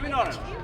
Give it on him.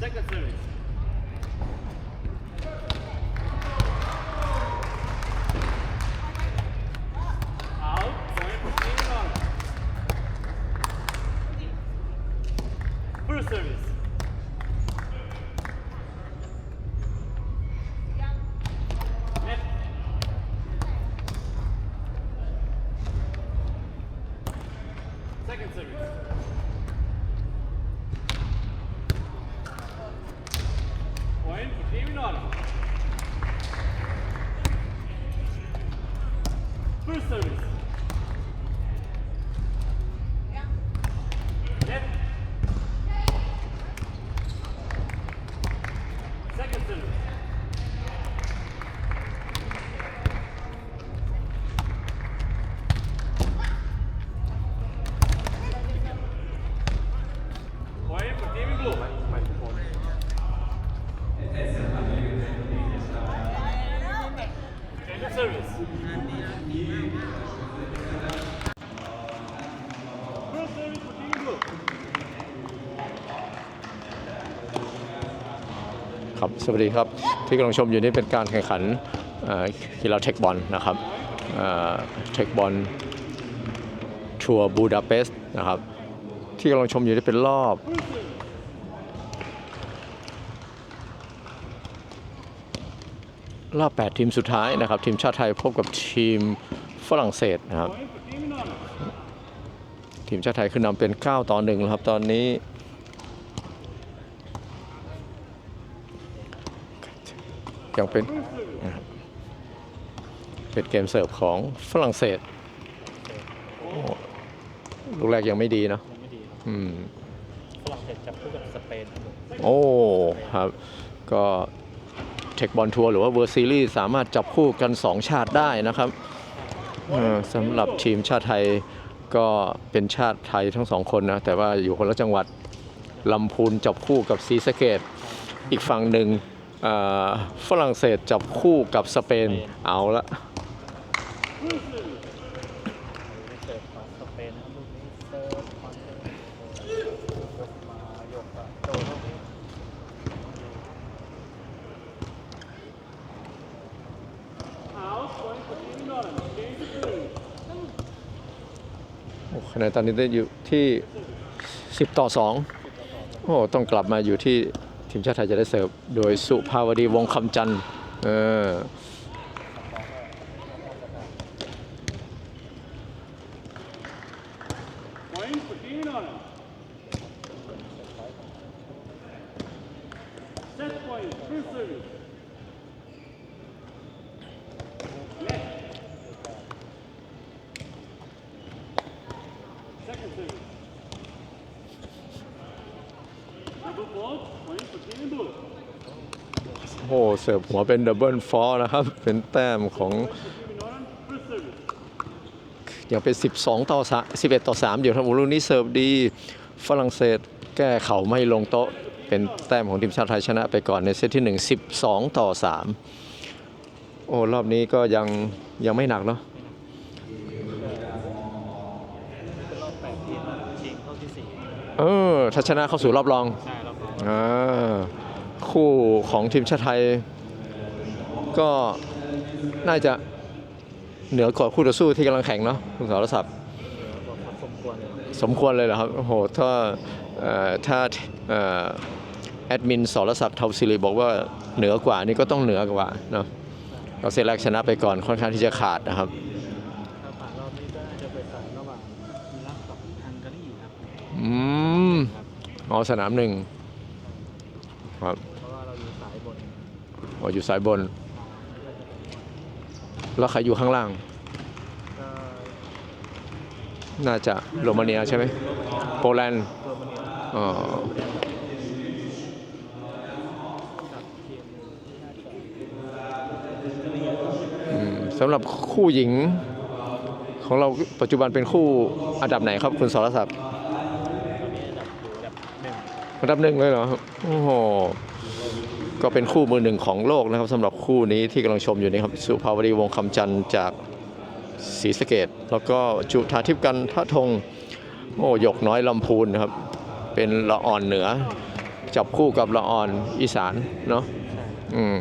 Second service. First service. Demin blue. สวัสดีครับ ที่กำลังชมอยู่นี่เป็นการแข่งขันกีฬาเทคบอลนะครับเทคบอลทัวร์บูดาเปสต์นะครับ ที่กำลังชมอยู่นี่เป็นรอบ รอบ 8 ทีมสุดท้ายนะครับ ทีมชาติไทยพบกับทีมฝรั่งเศสนะครับ ทีมชาติไทยขึ้นนำเป็น 9 ต่อ1แล้วครับตอนนี้ ยังเป็นนะครับเป็นเกมเสิร์ฟของฝรั่งเศสโอ้ลูกแรกยังไม่ดีเนอะยังไม่ดีอืมฝรั่งเศสจับคู่กับสเปนครับผมโอ้ครับ ก็เทคบอลทัวร์หรือว่าเวอร์ซีรีส์สามารถจับคู่กัน 2 ชาติได้นะครับเอ่อสำหรับทีมชาติไทยก็เป็นชาติไทยทั้งสองคนนะ แต่ว่าอยู่คนละจังหวัดลำพูนจับคู่กับศรีสะเกดอีกฝั่งหนึ่งเอ่อ ฝรั่งเศสจับคู่กับสเปน เอาละเสิร์ฟของสเปนนะครับลูกนี้เสิร์ฟคอนเทนต์ยกมายกมาโดนลูกนี้ Out. Point for team in order. Change of service. โอ้คะแนนตอนนี้ได้อยู่ที่ 10 ต่อ 2 โอ้ ต้องกลับมาอยู่ที่ ทีมชาติไทยจะได้เสิร์ฟโดยสุภาวดีวงคำจันทร์เออ Thank you. โหเสิร์ฟหัวเป็นดับเบิลฟอร์นะครับ เป็นแต้มของ First service. ยังเป็น 12 ต่อ3 11 ต่อ3อยู่ครับโอ้ลูกนี้เสิร์ฟดี ฝรั่งเศสแก้เข่าไม่ลงโต๊ะ เป็นแต้มของทีมชาติไทยชนะไปก่อนในเซตที่ 1 12 ต่อ 3 โอ้รอบนี้ก็ยังยังไม่หนักเนาะเป็นรอบแปดทีมแล้วชิงเข้าที่สี่เออถ้าชนะเข้าสู่รอบรอง ใช่รอบรองอ่า คู่ของทีมชาติไทย ก็น่าจะเหนือกว่าคู่ต่อสู้ที่กำลังแข่งเนาะคุณสรศักดิ์เหนือกว่าพอสมควรเลยสมควรเลยเหรอครับโอ้โหถ้าเอ่อถ้าเอ่อแอดมินสรศักดิ์เทาศิริบอกว่าเหนือกว่านี่ก็ต้องเหนือกว่าเนาะเราเซตแรกชนะไปก่อนค่อนข้างที่จะขาดนะครับถ้าผ่านรอบนี้ก็น่าจะไปตัดระหว่างอิรักกับฮังการีครับอืมครับอ๋อสนามหนึ่งครับ อ๋ออยู่สายบน แล้วใครอยู่ข้างล่าง น่าจะโรมาเนียใช่ไหมโปแลนด์อ๋อสำหรับคู่หญิงของเราปัจจุบันเป็นคู่อันดับไหนครับคุณสรศักดิ์อันดับหนึ่งเลยเหรอ โอ้โห ก็เป็นคู่มือหนึ่งของโลกนะครับสำหรับคู่นี้ที่กำลังชมอยู่นี้ครับสุภาวดีวงคำจันทร์จากศรีสะเกดแล้วก็จุธาทิพย์กันทะทงโอ้หยกน้อยลำพูนครับ เป็นละอ่อนเหนือ จับคู่กับละอ่อนอีสานเนาะอืม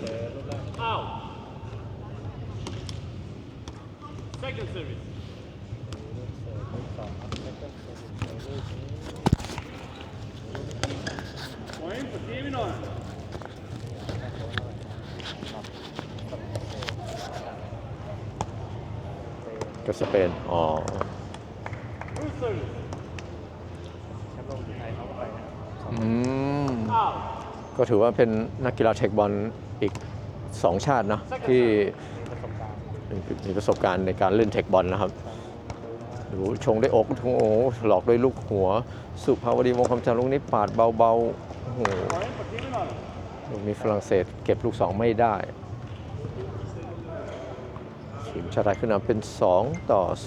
เจอรูปร่าง Out. Second service. ลูกเสิร์ฟลูกสองครับแล้วก็เสิร์ฟลูกนี้ Point for Team Northern. กับสเปน อ๋อแชมป์โลกที่ไทยเขาก็ไปนะอืมก็ถือว่าเป็นนักกีฬาเทคบอลอีกสองชาตินะที่ประสบการณ์มีประสบการณ์ในการเล่นเทคบอลนะครับดูชงได้อกโอ้โหหลอกด้วยลูกหัว สุภาวดีวงคำจันทร์ลูกนี้ปาดเบาๆโอ้โห Point for Team Northern. ลูกนี้ฝรั่งเศสเก็บลูกสองไม่ได้ ทีมชาติไทยขึ้นนำเป็น 2 ต่อ0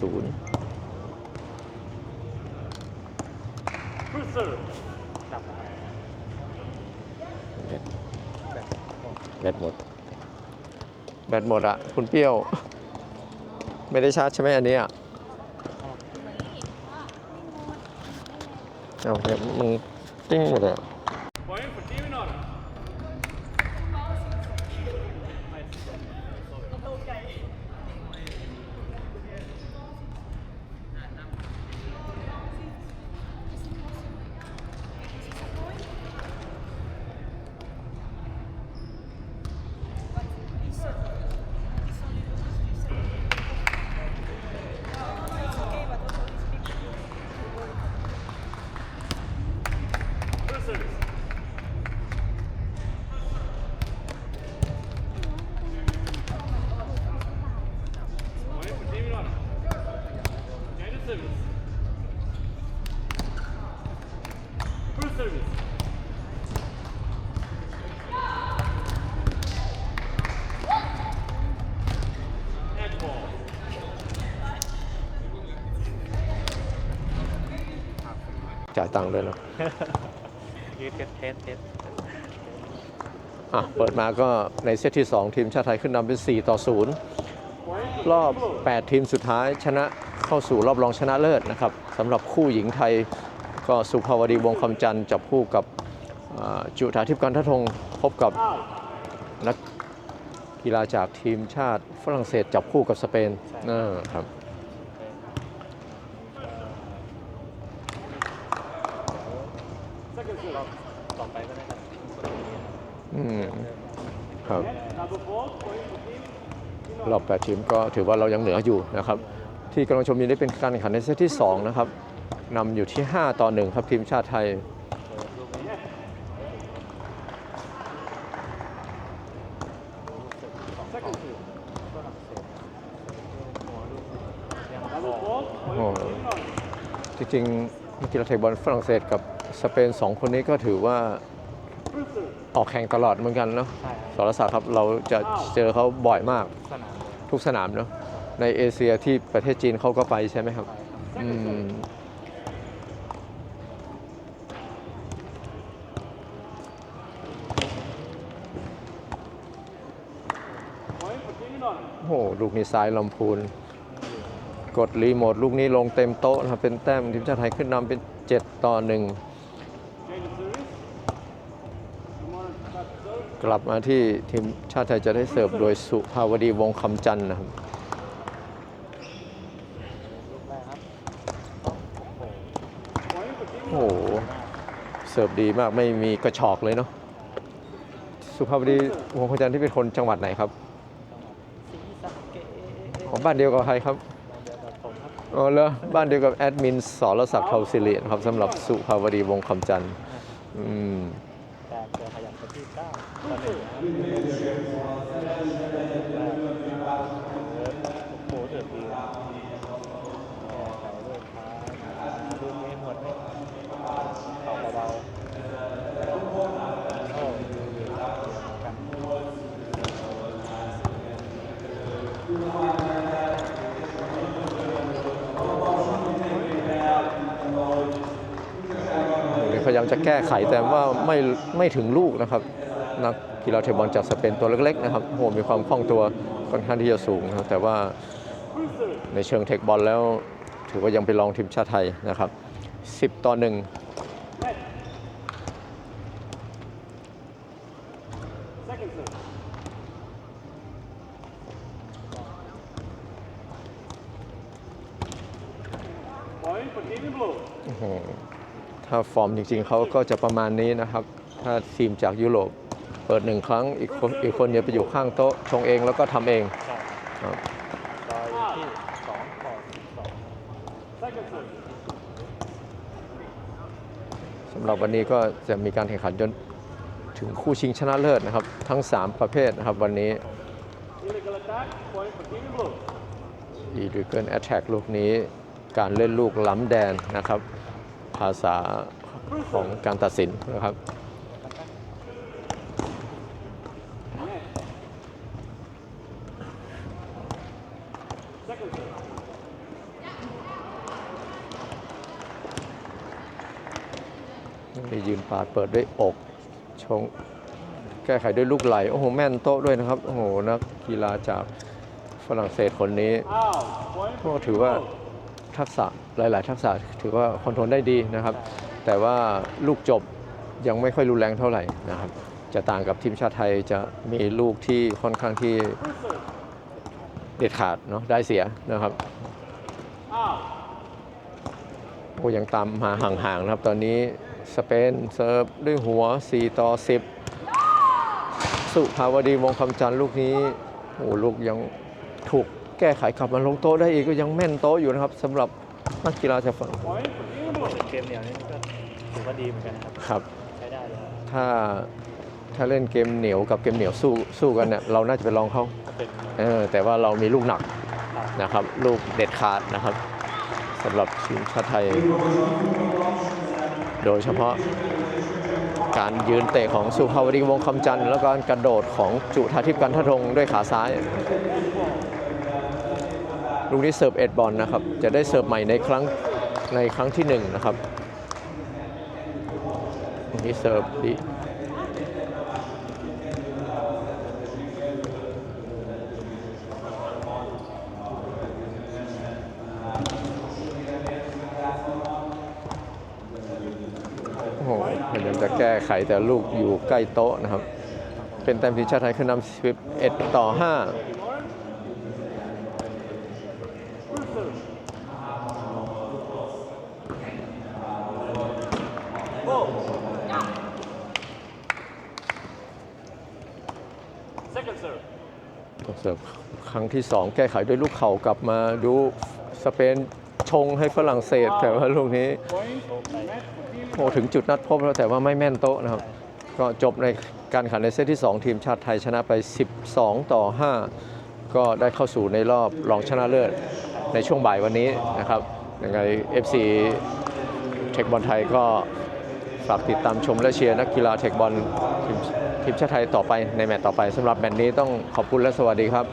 First serve. กลับมาแบบหมดแบตหมด แบตหมดอะคุณเปรี้ยว ไม่ได้ชาร์จใช่ไหมอันนี้อะเอาเนี่ยมึงติ้งหมดเลย จ่ายตังค์ด้วยเนาะยืดเทสเทสเทสอะเปิดมาก็ในเซตที่ 2 ทีมชาติไทยขึ้นนำเป็น 4 ต่อ0 Point รอบ 8 ทีมสุดท้ายชนะเข้าสู่รอบรองชนะเลิศนะครับสำหรับคู่หญิงไทยก็สุภาวดีวงศ์คำจันทร์จับคู่กับอ่าจุธาทิพย์กันทะทงพบกับ out. นักกีฬาจากทีมชาติฝรั่งเศสจับคู่กับสเปนเออครับ Second serve. ต่อไปก็ได้ครับอืมครับรอบ8ทีมก็ถือว่าเรายังเหนืออยู่นะครับ ที่กำลังชมอยู่นี้เป็นการแข่งขันในเซตที่ 2 นะครับนำอยู่ที่ 5 ต่อ 1 ครับทีมชาติไทยจริงๆ กกีฬาเทคบอลฝรั่งเศสกับสเปน2คนนี้ก็ถือว่า First serve. ออกแข่งตลอดเหมือนกันเนาะใช่คสรับรศักดิ์ครับเราจะเจอเขาบ่อยมากสนามเลยทุกสนามเนาะในเอเชียที่ประเทศจีนเขาก็ไปใช่ไหมครับใช่ครับอืม Point for Team United. โอ้โหลูกนี้ซ้ายลำพูน กดรีโมทลูกนี้ลงเต็มโต๊ะนะครับเป็นแต้มทีมชาติไทยขึ้นนำเป็น 7 ต่อ1 Change of series. Tomorrow, back to serve. กลับมาที่ทีมชาติไทยจะได้เสิร์ฟโดยสุภาวดีวงศ์คำจันทร์นะครับลูกแรกครับโอ้โห Point for Team โอ้โหเสิร์ฟดีมากไม่มีกระชอกเลยเนาะสุภาวดีวงศ์คำจันทร์ที่เป็นคนจังหวัดไหนครับสีสะเกษของบ้านเดียวกับใครครับ อ๋อเหรอบ้านเดียวกับแอดมินสรศักดิ์เทาสิรินะครับสำหรับสุภาวดีวงคำจันทร์อืมแต่เจอขยับไปที่เก้าต่อหนึ่งนะครับโอ้โหเดือดดีนะแก้ไขด้วยท้ายมาลูกนี้หมดไม่เข่าเบาๆโอ้กัน พ ยายามจะแก้ไขแต่ว่าไม่ไม่ถึงลูกนะครับ นักกีฬาเทคบอลจากสเปนตัวเล็กๆนะครับโอ้โหมีความคล่องตัวค่อนข้างที่จะสูงนะครับแต่ว่าในเชิงเทคบอลแล้วถือว่ายังเป็นรองทีมชาติไทยนะครับ 10 ต่อ 1โอ้โห ถ้าฟอร์มจริงๆเขาก็จะประมาณนี้นะครับ ถ้าทีมจากยุโรปเปิดหนึ่งครั้งอีกคนอีกคนจะไปอยู่ข้างโต๊ะชงเองแล้วก็ทำเองครับสำหรับวันนี้ก็จะมีการแข่งขันจนถึงคู่ชิงชนะเลิศนะครับ ทั้ง 3 ประเภทนะครับวันนี้ Illegal attack. Point for Team in Blue. e l e g a l Attack ลูกนี้การเล่นลูกล้ำแดนนะครับาษาของการตัดสินนะครับมียืนปาดเปิดด้วยอก ชง แก้ไขด้วยลูกไหล โอ้โห แม่นโต๊ะด้วยนะครับ โอ้โห นักกีฬาจากฝรั่งเศสคนนี้ก็ถือว่า ทักษะหลาย ๆ ทักษะถือว่าคอนโทรลได้ดีนะครับ แต่ว่าลูกจบยังไม่ค่อยรุนแรงเท่าไหร่นะครับ จะต่างกับทีมชาติไทยจะมีลูกที่ค่อนข้างที่เด็ดขาดเนาะได้เสียนะครับโอ้ยังตามมาห่าง ๆ นะครับ ตอนนี้สเปนเซิร์ฟด้วยหัว 4 ต่อ 10 สุภาวดีวงคำจันทร์ลูกนี้โอ้ลูกยังถูก แก้ไขกลับมาลงโต๊ะได้อีกก็ยังแม่นโต๊ะอยู่นะครับสำหรับนักกีฬาจากฝั่ง Point for Team in Blue. เป็นเกมเหนียวนี่ก็ถือว่าดีเหมือนกันนะครับครับใช้ได้เลยครับถ้าถ้าเล่นเกมเหนียวกับเกมเหนียวสู้สู้กันเนี่ยเราน่าจะไปลองเขาก็เป็นเออแต่ว่าเรามีลูกหนักครับนะครับลูกเด็ดขาดนะครับสำหรับทีมชาติไทย โดยเฉพาะการยืนเตะของสุภาวดีวงศ์คำจันทร์แล้วก็การกระโดดของจุธาทิพย์กันทรงด้วยขาซ้าย ลูกนี้เสิร์ฟเอ็ดบอลนะครับ จะได้เสิร์ฟใหม่ในครั้งในครั้งที่หนึ่งนะครับลูกนี้เสิร์ฟดีโอ้โหพยายามจะแก้ไขแต่ลูกอยู่ใกล้โต๊ะนะครับ เป็นแต้มทีมชาติไทยขึ้นนำ11 ต่อ 5 First serve. Ball. Second serve. ต้องเสิร์ฟ ครั้งที่ 2 แก้ไขด้วยลูกเข่ากลับมาดูสเปนชงให้ฝรั่งเศสแต่ว่าลูกนี้ Point. Net for Team โอ้ถึงจุดนัดพบแล้วแต่ว่าไม่แม่นโต๊ะนะครับ ก็จบในการแข่งขันในเซตที่ 2 ทีมชาติไทยชนะไป 12 ต่อ 5 ก็ได้เข้าสู่ในรอบรองชนะเลิศในช่วงบ่ายวันนี้นะครับยังไง FC เทคบอลไทยก็ฝฝากติดตามชมและเชียร์นักกีฬาเทคบอลทีม ทีมชาติไทยต่อไปในแมตช์ต่อไปสำหรับแมตช์นี้ต้องขอบคุณและสวัสดีครับ